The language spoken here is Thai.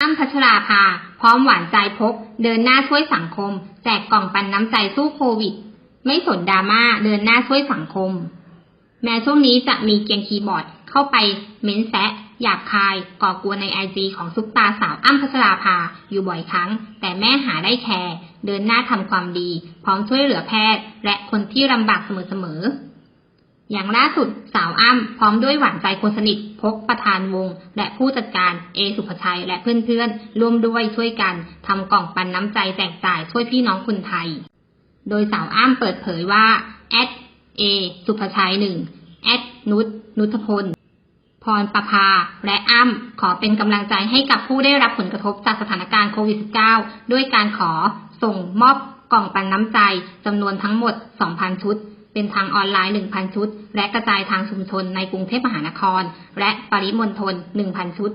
อ้ำพัชราภา พร้อมหวานใจพก เดินหน้าช่วยสังคม แจกกล่องปันน้ำใจสู้โควิด ไม่สนดราม่าเดินหน้าช่วยสังคม แม้ช่วงนี้จะมีเกียงคีย์บอร์ดเข้าไปเม้นแซะหยาบคาย ก่อกวนในไอจีของซุปตาสาวอ้ำพัชราภา อยู่บ่อยครั้ง แต่แม่หาได้แคร์ เดินหน้าทำความดี พร้อมช่วยเหลือแพทย์ และคนที่ลำบากเสมอๆ อย่างล่าสุดสาวอ้ำพร้อมด้วยหวานใจคนสนิทพกประธานวง และผู้จัดการเอสุภชัยและเพื่อนๆ ร่วมด้วยช่วยกันทำกล่องปันน้ำใจแจกจ่ายช่วยพี่น้องคนไทย โดยสาวอ้ำเปิดเผยว่าแอดเอสุภชัยหนึ่งแอดนุชนุทพล พรประภา และอ้ำขอเป็นกำลังใจให้กับผู้ได้รับผลกระทบจากสถานการณ์โควิด -19 ด้วยการขอส่งมอบกล่องปันน้ำใจจำนวนทั้งหมด 2,000 ชุด เป็นทางออนไลน์ 1,000 ชุด และกระจายทางชุมชนในกรุงเทพมหานคร และปริมณฑล1,000 ชุด